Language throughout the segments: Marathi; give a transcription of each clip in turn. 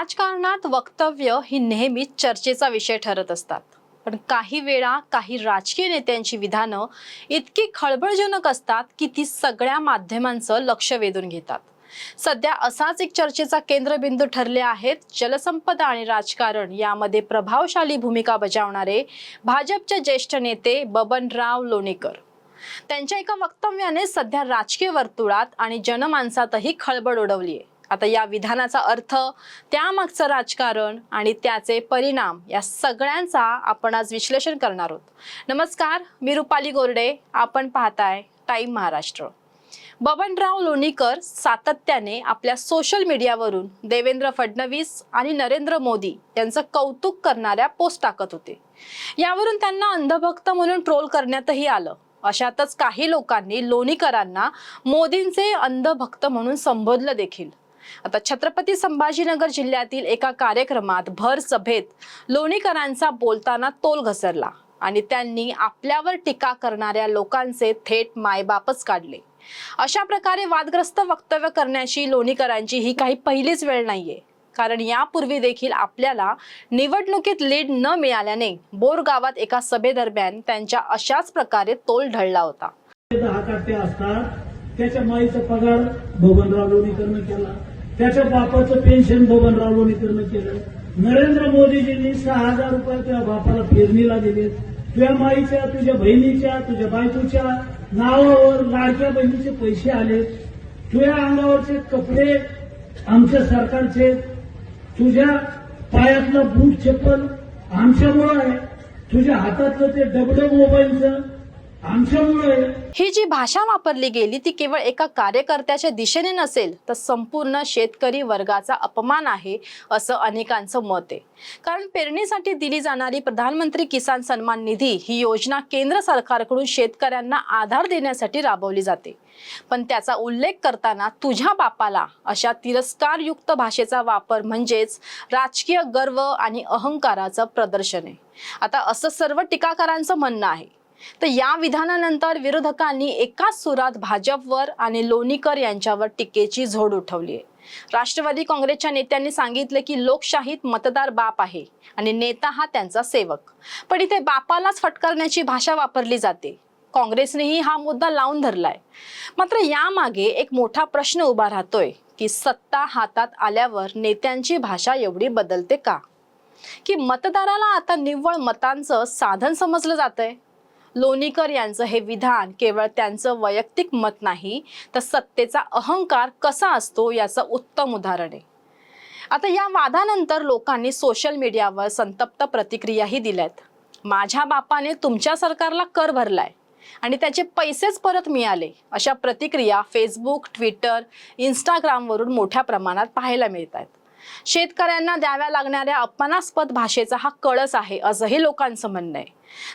राजकारणात वक्तव्य ही नेहमीच चर्चेचा विषय ठरत असतात. पण काही वेळा काही राजकीय नेत्यांची विधानं इतकी खळबळजनक असतात की ती सगळ्या माध्यमांचं लक्ष वेधून घेतात. सध्या असाच एक चर्चेचा केंद्रबिंदू ठरले आहेत. जलसंपदा आणि राजकारण यामध्ये प्रभावशाली भूमिका बजावणारे भाजपचे ज्येष्ठ नेते बबनराव लोणीकर. त्यांच्या एका वक्तव्याने सध्या राजकीय वर्तुळात आणि जनमानसातही खळबळ उडवली आहे आता या विधानाचा अर्थ त्यामागचं राजकारण आणि त्याचे परिणाम या सगळ्यांचा आपण आज विश्लेषण करणार आहोत. नमस्कार मी रुपाली गोरडे. आपण पाहताय टाईम महाराष्ट्र. बबनराव लोणीकर सातत्याने आपल्या सोशल मीडियावरून देवेंद्र फडणवीस आणि नरेंद्र मोदी यांचं कौतुक करणाऱ्या पोस्ट टाकत होते. यावरून त्यांना अंधभक्त म्हणून ट्रोल करण्यातही आलं. अशातच काही लोकांनी लोणीकरांना मोदींचे अंधभक्त म्हणून संबोधलं देखील. आता छत्रपती संभाजीनगर जिल्ह्यातील एका कार्यक्रमात भर सभेत लोणीकरांचा बोलताना तोल घसरला आणि त्यांनी आपल्यावर टीका करणाऱ्या लोकांचे थेट मायबापच काढले. अशा प्रकारे वादग्रस्त वक्तव्य करण्याची लोणीकरांची ही काही पहिलीच वेळ नाहीये. कारण यापूर्वी देखील आपल्याला निवडणुकीत लीड न मिळाल्याने बोरगावात एका सभेदरम्यान त्यांच्या अशाच प्रकारे तोल ढळला होता. दहा काटे असतात. त्याच्या माईचा पगार बबनराव लोणीकरनं केला. त्याच्या बापाचं पेन्शन बबनराव लोणीकरनं केलं. नरेंद्र मोदीजींनी सहा हजार रुपये तुझ्या बापाला पेरणीला दिलेत तुझ्या माईच्या तुझ्या बहिणीच्या तुझ्या बायकोच्या नावावर लाडक्या बहिणीचे पैसे आले. तुझ्या अंगावरचे कपडे आमच्या सरकारचे. तुझ्या पायातलं बूट चप्पल आमच्यामुळं आहे. तुझ्या हातातलं ते डबडं मोबाईलचं. ही जी भाषा वापरली गेली ती केवळ एका कार्यकर्त्याच्या दिशेने नसेल तर संपूर्ण शेतकरी वर्गाचा अपमान आहे असं अनेकांचं मत आहे. कारण पेरणीसाठी दिली जाणारी प्रधानमंत्री किसान सन्मान निधी ही योजना केंद्र सरकारकडून शेतकऱ्यांना आधार देण्यासाठी राबवली जाते. पण त्याचा उल्लेख करताना तुझ्या बापाला अशा तिरस्कारयुक्त भाषेचा वापर म्हणजेच राजकीय गर्व आणि अहंकाराचं प्रदर्शन आहे. आता असं सर्व टीकाकारांचं म्हणणं आहे. तर या विधानानंतर विरोधकांनी एकाच सुरात भाजपवर आणि लोणीकर यांच्यावर टीकेची झोड उठवली आहे. राष्ट्रवादी काँग्रेसच्या नेत्यांनी सांगितले की लोकशाहीत मतदार बाप आहे आणि नेता हा त्यांचा सेवक. पण इथे बापालाच फटकारण्याची भाषा वापरली जाते. काँग्रेसनेही हा मुद्दा लावून धरलाय. मात्र यामागे एक मोठा प्रश्न उभा राहतोय की सत्ता हातात आल्यावर नेत्यांची भाषा एवढी बदलते का? की मतदाराला आता निव्वळ मतांचं साधन समजलं जातंय? लोणीकर यांचं हे विधान केवळ त्यांचं वैयक्तिक मत नाही तर सत्तेचा अहंकार कसा असतो याचं उत्तम उदाहरण आहे. आता या वादानंतर लोकांनी सोशल मीडियावर संतप्त प्रतिक्रियाही दिल्यात. माझ्या बापाने तुमच्या सरकारला कर भरलाय आणि त्याचे पैसेच परत मिळाले अशा प्रतिक्रिया फेसबुक ट्विटर इंस्टाग्रामवरून मोठ्या प्रमाणात पाहायला मिळत आहेत शेतकऱ्यांना द्याव्या लागणाऱ्या अपमानास्पद भाषेचा हा कळस आहे असंही लोकांचं म्हणणं आहे.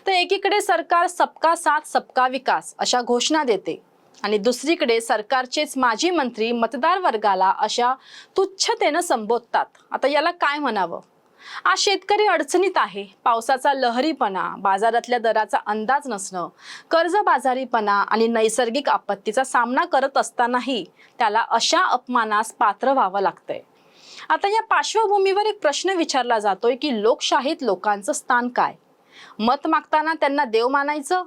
तर एकीकडे सरकार सबका साथ सबका विकास अशा घोषणा देते आणि दुसरीकडे सरकारचेच माजी मंत्री मतदार वर्गाला अशा तुच्छतेनं संबोधतात. आता याला काय म्हणावं? आज शेतकरी अडचणीत आहे. पावसाचा लहरीपणा बाजारातल्या दराचा अंदाज नसणं कर्जबाजारीपणा आणि नैसर्गिक आपत्तीचा सामना करत असतानाही त्याला अशा अपमानास पात्र व्हावं लागतंय. आता या पार्श्वभूमीवर एक प्रश्न विचारला जातोय की लोकशाहीत लोकांचं स्थान काय? मत मागताना त्यांना देव मानायचं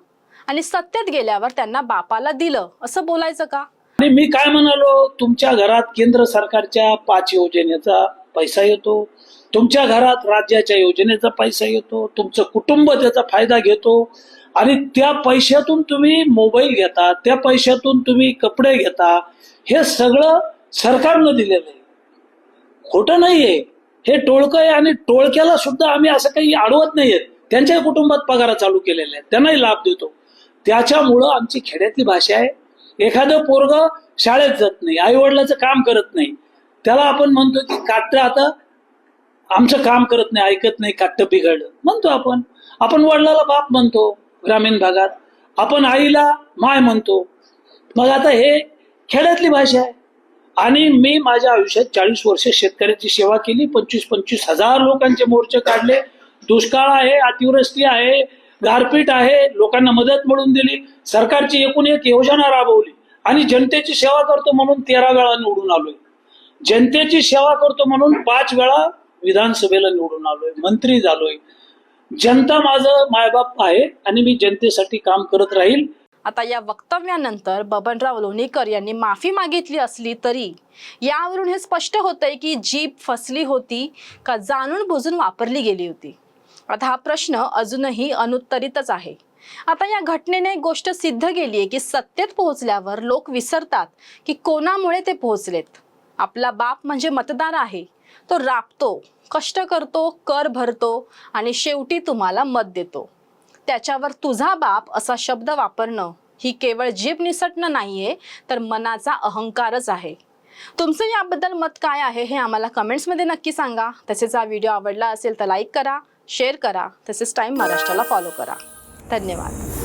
आणि सत्तेत गेल्यावर त्यांना बापाला दिलं असं बोलायचं का? आणि मी काय म्हणालो? तुमच्या घरात केंद्र सरकारच्या पाच योजनेचा पैसा येतो. तुमच्या घरात राज्याच्या योजनेचा पैसा येतो. तुमचं कुटुंब त्याचा फायदा घेतो. आणि त्या पैशातून तुम्ही मोबाईल घेता त्या पैशातून तुम्ही कपडे घेता हे सगळं सरकारनं दिलेलं आहे. खोटं नाहीये. हे टोळकं आहे आणि टोळक्याला सुद्धा आम्ही असं काही अडवत नाहीये. त्यांच्याही कुटुंबात पगार चालू केलेले आहेत. त्यांनाही लाभ देतो. त्याच्यामुळं आमची खेड्यातली भाषा आहे. एखादं पोरग शाळेत जात नाही आई वडिलाचं काम करत नाही. त्याला आपण म्हणतो की काट्ट आता आमचं काम करत नाही ऐकत नाही काट्ट बिघडलं. म्हणतो आपण. आपण वडिलाला बाप म्हणतो ग्रामीण भागात. आपण आईला माय म्हणतो. मग आता हे खेड्यातली भाषा आहे. आणि मी माझ्या आयुष्यात चाळीस वर्ष शेतकऱ्याची सेवा केली पंचवीस पंचवीस हजार लोकांचे मोर्चे काढले. दुष्काळ आहे अतिवृष्टी आहे गारपीट आहे लोकांना मदत मिळून दिली सरकारची एकूण एक योजना राबवली आणि जनतेची सेवा करतो म्हणून तेरा वेळा निवडून आलोय. जनतेची सेवा करतो म्हणून पाच वेळा विधानसभेला निवडून आलोय मंत्री झालोय. जनता माझं मायबाप आहे आणि मी जनतेसाठी काम करत राहील. आता या वक्तव्यानंतर बबनराव लोणीकर यांनी माफी मागितली असली तरी यावरून हे स्पष्ट होतंय की जीप फसली होती का जाणून बुजून वापरली गेली होती? आता हा प्रश्न अजूनही अनुत्तरितच आहे. आता या घटनेने एक गोष्ट सिद्ध केली आहे की सत्तेत पोहोचल्यावर लोक विसरतात की कोणामुळे ते पोहोचलेत. आपला बाप म्हणजे मतदार आहे. तो राबतो कष्ट करतो कर भरतो आणि शेवटी तुम्हाला मत देतो. त्याच्यावर तुझा बाप असा शब्द वापरणं ही केवळ जीभ निसटणं नाहीये तर मनाचा अहंकारच आहे. तुमचं याबद्दल मत काय आहे हे आम्हाला कमेंट्समध्ये नक्की सांगा. तसेच हा व्हिडिओ आवडला असेल तर लाईक करा शेअर करा. तसेच टाईम महाराष्ट्राला फॉलो करा. धन्यवाद.